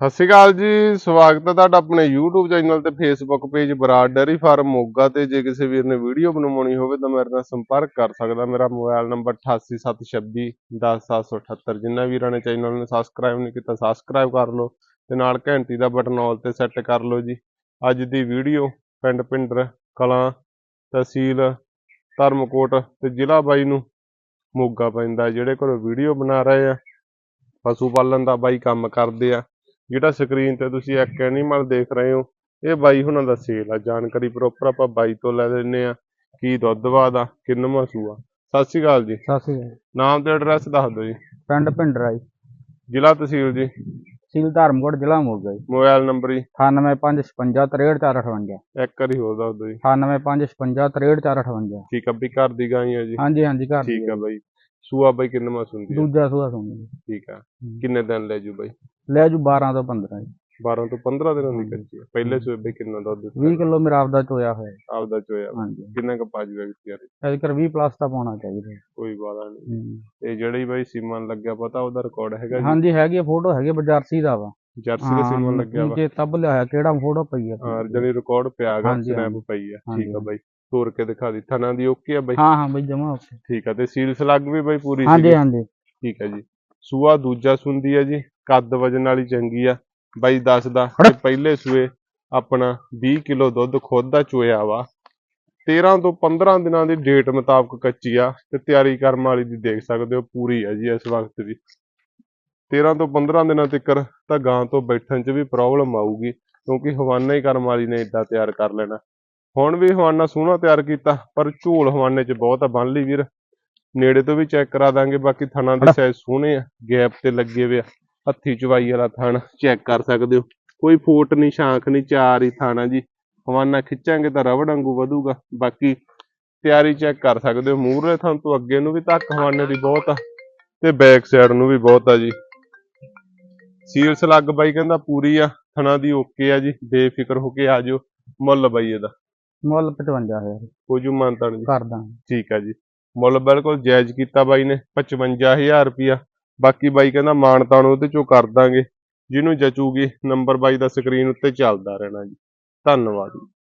ਸਤਿ ਸ਼੍ਰੀ ਅਕਾਲ ਜੀ, ਸਵਾਗਤ ਹੈ ਤੁਹਾਡਾ ਆਪਣੇ YouTube ਚੈਨਲ ਤੇ Facebook page Brar dairy farm Moga ਤੇ। ਜੇ ਕਿਸੇ ਵੀਰ ਨੇ ਵੀਡੀਓ ਬਣਵਾਉਣੀ ਹੋਵੇ ਤਾਂ ਮੇਰੇ ਨਾਲ ਸੰਪਰਕ ਕਰ ਸਕਦਾ। ਮੇਰਾ ਮੋਬਾਈਲ ਨੰਬਰ 8876 10778 ਜਿਨ੍ਹਾਂ ਵੀਰਾਂ ਨੇ ਚੈਨਲ ਨੂੰ ਸਬਸਕ੍ਰਾਈਬ ਨਹੀਂ ਕੀਤਾ ਸਬਸਕ੍ਰਾਈਬ ਕਰ ਲਓ ਤੇ ਨਾਲ ਘੰਟੀ ਦਾ ਬਟਨ ਆਲ ਤੇ ਸੈੱਟ ਕਰ ਲਓ ਜੀ। ਅੱਜ ਦੀ ਵੀਡੀਓ ਪਿੰਡ ਪਿੰਡਰ, ਕਲਾਂ, ਤਹਿਸੀਲ, ਧਰਮਕੋਟ ਤੇ ਜ਼ਿਲ੍ਹਾ ਬਾਈ ਨੂੰ ਮੋਗਾ ਪੈਂਦਾ। ਜਿਹੜੇ ਕੋਲ ਵੀਡੀਓ ਬਣਾ ਰਹੇ ਆ, ਪਸ਼ੂ ਪਾਲਣ ਦਾ ਬਾਈ ਕੰਮ ਕਰਦੇ ਆ। ਜਿਹੜਾ ਸਕਰੀਨ ਤੇ ਤੁਸੀਂ ਇੱਕ ਐਨੀਮਲ ਦੇਖ ਰਹੇ ਹੋ ਇਹ ਬਾਈ ਹੁਣਾਂ ਦਾ ਸੇਲ ਆ। ਜਾਣਕਾਰੀ ਪ੍ਰੋਪਰ ਆਪਾਂ ਬਾਈ ਤੋਂ ਲੈ ਲੈਂਦੇ ਆ ਕੀ ਦੁੱਧ ਬਾਦ ਆ ਕਿੰਨਵਾਂ ਸੂਆ ਸਤਿ ਸ਼੍ਰੀ ਅਕਾਲ ਜੀ। ਸਤਿ ਸ਼੍ਰੀ ਅਕਾਲ। ਨਾਮ ਤੇ ਐਡਰੈਸ ਦੱਸ ਦਿਓ ਜੀ। ਪਿੰਡ ਭਿੰਡਰਾ ਜੀ। ਜ਼ਿਲ੍ਹਾ ਤਹਿਸੀਲ ਜੀ। ਸੀਲ ਧਰਮਕੋਟ ਜ਼ਿਲ੍ਹਾ ਮੋਗਾ ਜੀ। ਮੋਬਾਈਲ ਨੰਬਰ ਜੀ। 9855563458 ਇੱਕ ਵਾਰੀ ਹੋਰ ਦੱਸ ਦਿਓ ਜੀ। 9855563458 ਠੀਕ ਆ ਵੀ ਘਰ ਦੀ ਗਾਂ ਹੀ ਆ ਜੀ। ਹਾਂਜੀ ਹਾਂਜੀ ਘਰ ਦੀ ਠੀਕ ਆ ਬਾਈ। ਸੂਆ ਬਾਈ ਕਿੰਨਵਾਂ ਸੁਣਦੀ ਦੂਜਾ ਸੂਆ ਸੁਣੀ ਠੀਕ ਆ। ਕਿੰਨੇ ਦਿਨ ਲੈ ਜੂ ਬਾਈ? ਲੈ ਜੂ 12 ਤੋਂ 15 ਜੀ। 12 ਤੋਂ 15 ਦਿਨਾਂ ਦੀ ਕੱਚੀ ਆ ਪਹਿਲੇ ਸੂਏ ਬਾਈ ਕਿੰਨਾ ਦੁੱਧ ਦਿੱਤਾ 20 ਕਿਲੋ ਮੇਰਾ ਆਪਦਾ ਚੋਇਆ ਹੋਇਆ। ਜੀ। ਆਪਦਾ ਚੋਇਆ। ਹਾਂਜੀ। ਕਿੰਨਾ ਕੁ ਪਾ ਜੂਗਾ ਵਿਚਾਰੇ ਅੱਜ ਕਰ 20 ਪਲੱਸ ਦਾ ਪਾਉਣਾ ਚਾਹੀਦਾ। ਜੀ। ਕੋਈ ਵਾਦਾ ਨਹੀਂ। ਹੂੰ। ਇਹ ਜਿਹੜੀ ਬਾਈ ਸੀਮਨ ਲੱਗਿਆ ਪਤਾ ਉਹਦਾ ਰਿਕਾਰਡ ਹੈਗਾ ਜੀ? ਹਾਂਜੀ ਹੈਗੀ ਫੋਟੋ ਹੈਗੀ ਬਜਾਰਸੀ ਦਾ ਵਾ। ਜਰਸੀ ਦੇ ਸੀਮਨ ਲੱਗਿਆ ਵਾ। ਨੀਚੇ ਤੱਬ ਲਿਆ ਕਿਹੜਾ ਫੋਟੋ ਪਈ ਆ। ਹਾਂ ਜਣੀ ਰਿਕਾਰਡ ਪਿਆ ਗਾ ਹਾਂਜੀ, ਸਨੈਪ। ਪਈ ਆ। ਠੀਕ ਆ ਬਾਈ। ਤੋਰ ਕੇ ਦਿਖਾ ਦੀ। ਥਣਾ ਦੀ ਓਕੇ ਆ ਬਾਈ? ਹਾਂ ਹਾਂ ਬਈ ਜਮਾ ਠੀਕ ਆ। ਤੇ ਸੀਲ ਸਲੱਗ ਵੀ ਬਾਈ ਪੂਰੀ ਹਾਂਜੀ ਹਾਂਜੀ। ਠੀਕ ਆ ਜੀ। ਸੂਆ ਦੂਜਾ ਸੁੰਦੀ ਆ ਜੀ? ਕੱਦ ਵਜਨ ਵਾਲੀ ਚੰਗੀ ਆ। ਬਾਈ ਦੱਸਦਾ ਕਿ ਪਹਿਲੇ ਸੂਏ ਆਪਣਾ 20 ਕਿਲੋ ਦੁੱਧ ਖੁਦ ਦਾ ਚੋਇਆ ਵਾ। 13 ਤੋਂ 15 ਦਿਨਾਂ ਦੀ ਡੇਟ ਮੁਤਾਬਕ ਕੱਚੀ ਆ ਤੇ ਤਿਆਰੀ ਕਰਮ ਵਾਲੀ ਦੀ ਦੇਖ ਸਕਦੇ ਹੋ ਪੂਰੀ ਆ ਜੀ ਇਸ ਵਕਤ ਦੀ 13 ਤੋਂ 15 ਦਿਨਾਂ ਤੱਕ ਤਾਂ ਗਾਂ ਤੋਂ ਬੈਠਣ 'ਚ ਵੀ ਪ੍ਰੋਬਲਮ ਆਊਗੀ ਕਿਉਂਕਿ ਹਵਾਨਾ ਹੀ ਕਰਮ ਵਾਲੀ ਨੇ ਇਦਾਂ ਤਿਆਰ ਕਰ ਲੈਣਾ। ਹੁਣ ਵੀ ਹਵਾਨਾ ਸੋਹਣਾ ਤਿਆਰ ਕੀਤਾ ਪਰ ਝੋਲ ਹਵਾਨੇ 'ਚ ਬਹੁਤ ਆ ਬੰਨ ਲਈ ਵੀਰ। ਨੇੜੇ ਤੋਂ ਵੀ ਚੈੱਕ ਕਰਾ ਦਾਂਗੇ ਬਾਕੀ ਥਣਾਂ ਦੇ ਸਾਈਜ਼ ਸੋਹਣੇ ਆ ਗੈਪ ਤੇ ਲੱਗੇ ਹੋਏ ਆ। ਹੱਥੀ ਚਵਾਈ ਵਾਲਾ ਥਣ ਚੈੱਕ ਕਰ ਸਕਦੇ ਹੋ। ਕੋਈ ਫੋਟ ਨਹੀਂ ਸ਼ਾਂਖ ਨਹੀਂ ਚਾਰ ਹੀ ਥਾਣਾ ਜੀ। ਹਵਾਨਾ ਖਿੱਚਾਂਗੇ ਤਾਂ ਰਬੜ ਵਾਂਗੂ ਵਧੂਗਾ। ਬਾਕੀ ਤਿਆਰੀ ਚੈੱਕ ਕਰ ਸਕਦੇ ਹੋ। ਮੂਹਰੇ ਥਣ ਤੋਂ ਅੱਗੇ ਨੂੰ ਵੀ ਧੱਕ ਹਵਾਨੇ ਦੀ ਬਹੁਤ ਆ ਤੇ ਬੈਕ ਸਾਈਡ ਨੂੰ ਵੀ ਬਹੁਤ ਆ ਜੀ। ਸੀਲਸ ਲੱਗ ਬਾਈ ਕਹਿੰਦਾ ਪੂਰੀ ਆ ਥਣਾ ਦੀ ਓਕੇ ਆ ਜੀ। ਬੇਫਿਕਰ ਹੋ ਕੇ ਆ ਜਿਓ। ਮੁੱਲ ਬਾਈ ਇਹਦਾ। ਮੁੱਲ 55000 ਹੋ ਜੂ ਮਾਨਤਾਨ ਜੀ। ਕਰਦਾ ਠੀਕ ਆ ਜੀ। ਮੁੱਲ ਬਿਲਕੁਲ ਜਾਇਜ਼ ਕੀਤਾ ਬਾਈ ਨੇ 55000 ਰੁਪਿਆ ਬਾਕੀ ਬਾਈ ਕਹਿੰਦਾ ਮਾਨਤਾਨ ਉਹਦੇ ਚੋਂ ਕਰ ਦਾਂਗੇ, ਜਿਹਨੂੰ ਜਚੂਗੀ ਨੰਬਰ ਬਾਈ ਦਾ ਸਕਰੀਨ ਉੱਤੇ ਚੱਲਦਾ ਰਹਿਣਾ ਜੀ। ਧੰਨਵਾਦ ਜੀ।